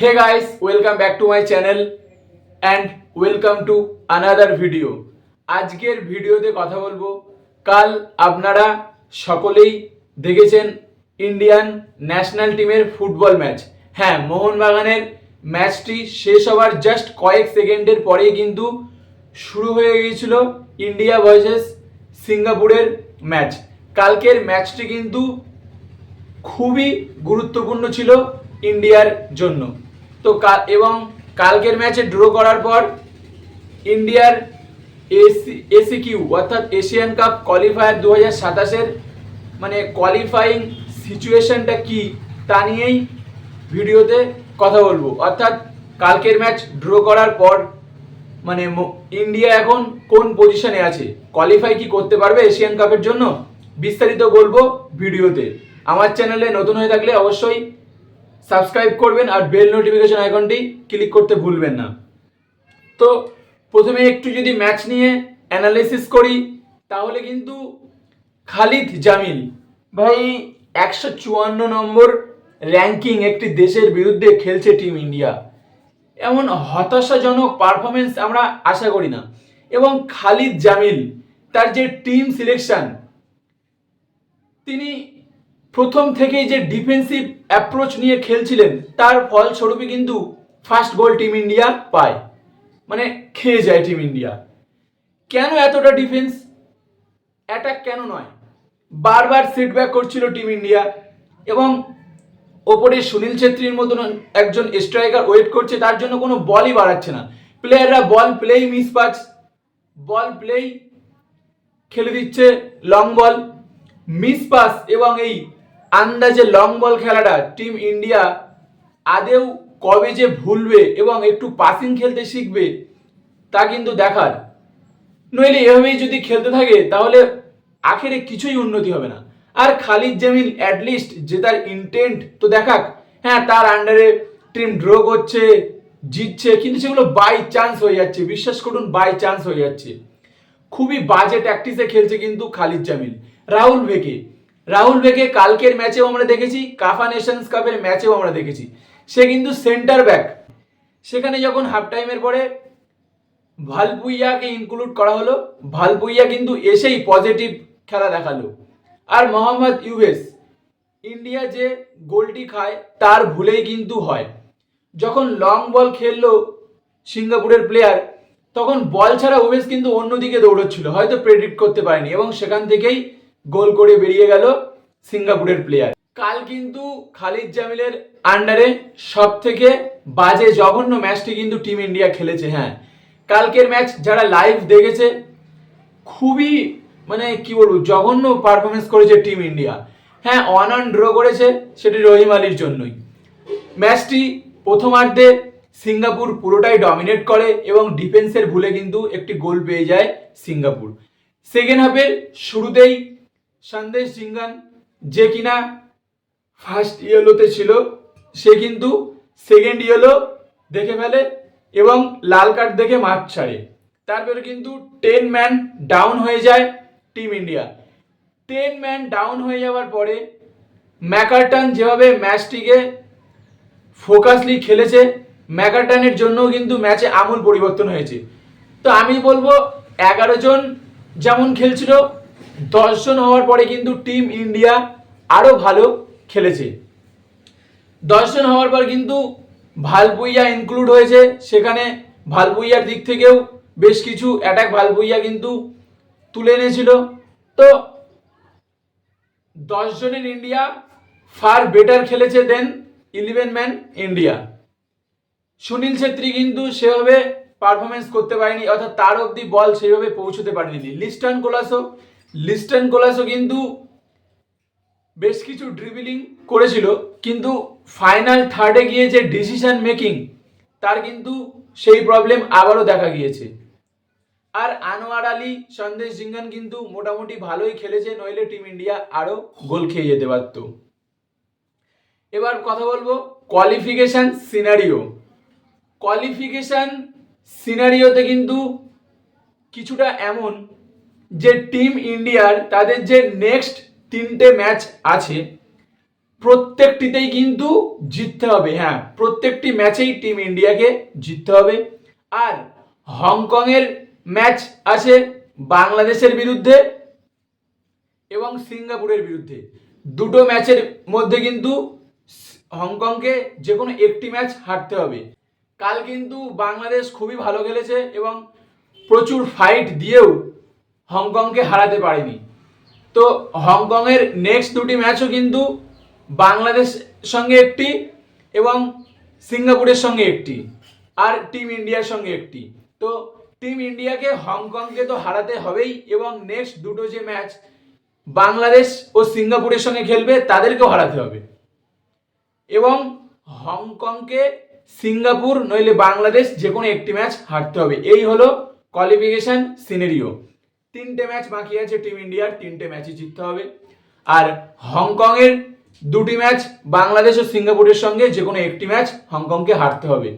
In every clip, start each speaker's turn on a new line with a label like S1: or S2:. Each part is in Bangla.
S1: Hey guys, welcome back to my channel and welcome to another video. আজকের ভিডিওতে কথা বলব। কাল আপনারা সকলেই দেখেছেন ইন্ডিয়ান ন্যাশনাল টিমের ফুটবল ম্যাচ হ্যাঁ মোহনবাগানের ম্যাচটি শেষ হওয়ার জাস্ট কয়েক সেকেন্ডের পরেই কিন্তু শুরু হয়ে গিয়েছিল ইন্ডিয়া ভার্সেস সিঙ্গাপুরের ম্যাচ কালকের ম্যাচটি কিন্তু খুবই গুরুত্বপূর্ণ ছিল ইন্ডিয়ার জন্য। তো কা- এবং কালকের ম্যাচে ড্র করার পর ইন্ডিয়ার এসি এসি কিউ অর্থাৎ এশিয়ান কাপ কোয়ালিফায়ার দু হাজার সাতাশের মানে কোয়ালিফাইং সিচুয়েশনটা কি তা নিয়েই ভিডিওতে কথা বলব। অর্থাৎ কালকের ম্যাচ ড্র করার পর মানে ইন্ডিয়া এখন কোন পজিশনে আছে? কোয়ালিফাই কি করতে পারবে এশিয়ান কাপের জন্য? বিস্তারিত বলব ভিডিওতে। আমার চ্যানেলে নতুন হয়ে থাকলে অবশ্যই সাবস্ক্রাইব করবেন আর বেল নোটিফিকেশন আইকনটি ক্লিক করতে ভুলবেন না। তো প্রথমে একটু যদি ম্যাচ নিয়ে অ্যানালিসিস করি, তাহলে কিন্তু খালিদ জামিল, ভাই একশো চুয়ান্ন নম্বর র্যাঙ্কিং একটি দেশের বিরুদ্ধে খেলছে টিম ইন্ডিয়া এমন হতাশাজনক পারফরমেন্স আমরা আশা করি না। এবং খালিদ জামিল, তার যে টিম সিলেকশন তিনি প্রথম থেকেই যে ডিফেন্সিভ অ্যাপ্রোচ নিয়ে খেলছিলেন, তার ফলস্বরূপই কিন্তু ফার্স্ট গোল টিম ইন্ডিয়া পায়। মানে খেয়ে যায় টিম ইন্ডিয়া কেন এতটা ডিফেন্স অ্যাটাক কেন নয়? বারবার সেটব্যাক করছিল টিম ইন্ডিয়া এবং ওপরে সুনীল ছেত্রীর মতন একজন স্ট্রাইকার ওয়েট করছে, তার জন্য কোনো বলই বাড়াচ্ছে না। প্লেয়াররা বল প্লেই মিস পাচ বল প্লেই খেলে দিচ্ছে লং বল মিস পাস এবং এই আন্দাজে লং বল খেলাটা টিম ইন্ডিয়া আদেও কবে যে ভুলবে এবং একটু পাসিং খেলতে শিখবে, তা কিন্তু দেখার। নইলে এভাবেই যদি খেলতে থাকে, তাহলে আখেরে কিছুই উন্নতি হবে না। আর খালিদ জামিল অ্যাটলিস্ট যে তার ইন্টেন্ট তো দেখাক। হ্যাঁ তার আন্ডারে টিম ড্র করছে, জিতছে, কিন্তু সেগুলো বাই চান্স হয়ে যাচ্ছে। বিশ্বাস করুন বাই চান্স হয়ে যাচ্ছে। খুবই বাজে ট্যাকটিসে খেলছে কিন্তু খালিদ জামিল। রাহুল বেকে। রাহুল বেকে কালকের ম্যাচেও আমরা দেখেছি, কাফা নেশনস কাপের ম্যাচেও আমরা দেখেছি। সে কিন্তু সেন্টার ব্যাক সেখানে যখন হাফ টাইমের পরে ভালপুইয়াকে ইনক্লুড করা হলো ভালপুইয়া কিন্তু এসেই পজিটিভ খেলা দেখাল। আর মোহাম্মদ ইউভেস, ইন্ডিয়া যে গোলটি খায়, তার ভুলেই কিন্তু হয়। যখন লং বল খেললো সিঙ্গাপুরের প্লেয়ার তখন বল ছাড়া উভেস কিন্তু অন্যদিকে দৌড়চ্ছিল, হয়তো প্রেডিক্ট করতে পারেনি। এবং সেখান থেকেই গোল করে বেরিয়ে গেল সিঙ্গাপুরের প্লেয়ার কাল কিন্তু খালিদ জামিলের আন্ডারে সব থেকে বাজে, জঘন্য ম্যাচটি কিন্তু টিম ইন্ডিয়া খেলেছে হ্যাঁ। কালকের ম্যাচ যারা লাইভ দেখেছে, খুবই মানে কি বলব, জঘন্য পারফরমেন্স করেছে টিম ইন্ডিয়া হ্যাঁ অন অন ড্র করেছে সেটি রহিম আলীর জন্যই। ম্যাচটি প্রথমার্ধে সিঙ্গাপুর পুরোটাই ডমিনেট করে এবং ডিফেন্সের ভুলে কিন্তু একটি গোল পেয়ে যায় সিঙ্গাপুর। সেকেন্ড হাফের শুরুতেই সন্দেশ জিঙ্গান যে কিনা ফার্স্ট ইয়েলোতে ছিল, সে কিন্তু সেকেন্ড ইয়েলো দেখে ফেলে এবং লাল কার্ড দেখে মাঠ ছাড়ে। তারপরে কিন্তু টেন ম্যান ডাউন হয়ে যায় team India ten man down হয়ে যাওয়ার পরে ম্যাকারটন যেভাবে ম্যাচটিকে ফোকাসলি খেলেছে, ম্যাকারটনের জন্যও কিন্তু ম্যাচে আমূল পরিবর্তন হয়েছে। তো আমি বলব, এগারো জন যেমন খেলছিল দশজন হওয়ার পরে কিন্তু টিম ইন্ডিয়া আরও ভালো খেলেছে। দশজন হওয়ার পর কিন্তু ভালপুইয়া ইনক্লুড হয়েছে। সেখানে ভালপুইয়ার দিক থেকেও বেশ কিছু অ্যাটাক ভালপুইয়া কিন্তু তুলে এনেছিল। তো জনের ইন্ডিয়া ফার বেটার খেলেছে then eleven man India. Sunil Chhetri কিন্তু সেভাবে পারফরমেন্স করতে পারেনি, অর্থাৎ তার অবধি বল সেভাবে পৌঁছতে পারেনি। লিস্টন কোলাসো লিস্টন কোলাসো কিন্তু বেশ কিছু ড্রিবলিং করেছিল, কিন্তু ফাইনাল থার্ডে গিয়ে যে ডিসিশন মেকিং তার কিন্তু সেই প্রবলেম আবারও দেখা গিয়েছে। আর আনোয়ার আলী, সন্দেশ জিঙ্গান কিন্তু মোটামুটি ভালোই খেলেছে নইলে টিম ইন্ডিয়া আরও গোল খেয়ে যেতে পারত। এবার কথা বলব কোয়ালিফিকেশন সিনারিও কোয়ালিফিকেশন সিনারিওতে কিন্তু কিছুটা এমন যে টিম ইন্ডিয়ার তাদের যে নেক্সট তিনটে ম্যাচ আছে, প্রত্যেকটিতেই কিন্তু জিততে হবে হ্যাঁ প্রত্যেকটি ম্যাচেই টিম ইন্ডিয়াকে জিততে হবে। আর হংকংয়ের ম্যাচ আছে বাংলাদেশের বিরুদ্ধে এবং সিঙ্গাপুরের বিরুদ্ধে। দুটো ম্যাচের মধ্যে কিন্তু হংকংকে যে কোনো একটি ম্যাচ হারতে হবে। কাল কিন্তু বাংলাদেশ খুবই ভালো খেলেছে এবং প্রচুর ফাইট দিয়েও হংকংকে হারাতে পারেনি। তো হংকংয়ের নেক্সট দুটি ম্যাচও কিন্তু বাংলাদেশ সঙ্গে একটি এবং সিঙ্গাপুরের সঙ্গে একটি আর টিম ইন্ডিয়ার সঙ্গে একটি। তো টিম ইন্ডিয়াকে হংকংকে তো হারাতে হবেই এবং নেক্সট দুটো যে ম্যাচ বাংলাদেশ ও সিঙ্গাপুরের সঙ্গে খেলবে, তাদেরকেও হারাতে হবে। এবং হংকংকে সিঙ্গাপুর নইলে বাংলাদেশ যে কোনো একটি ম্যাচ হারতে হবে। এই হলো কোয়ালিফিকেশন সিনারিও তিনটে ম্যাচ বাকি আছে টিম ইন্ডিয়ার, তিনটে ম্যাচই জিততে হবে। আর হংকংয়ের দুটি ম্যাচ, বাংলাদেশ ও সিঙ্গাপুরের সঙ্গে যে কোনো একটি ম্যাচ হংকংকে হারতে হবে।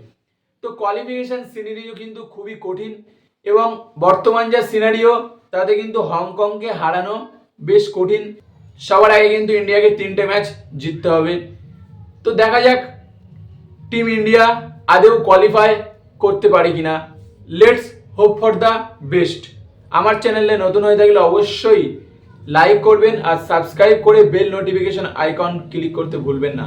S1: তো কোয়ালিফিকেশন সিনারিও কিন্তু খুবই কঠিন এবং বর্তমান যা সিনারিও তাতে কিন্তু হংকংকে হারানো বেশ কঠিন। সবার আগে কিন্তু ইন্ডিয়াকে তিনটে ম্যাচ জিততে হবে। তো দেখা যাক টিম ইন্ডিয়া আদেও কোয়ালিফাই করতে পারে কিনা। Let's hope for the best আমার চ্যানেলে নতুন হয়ে থাকলে অবশ্যই লাইক করবেন আর সাবস্ক্রাইব করে বেল নোটিফিকেশন আইকন ক্লিক করতে ভুলবেন না।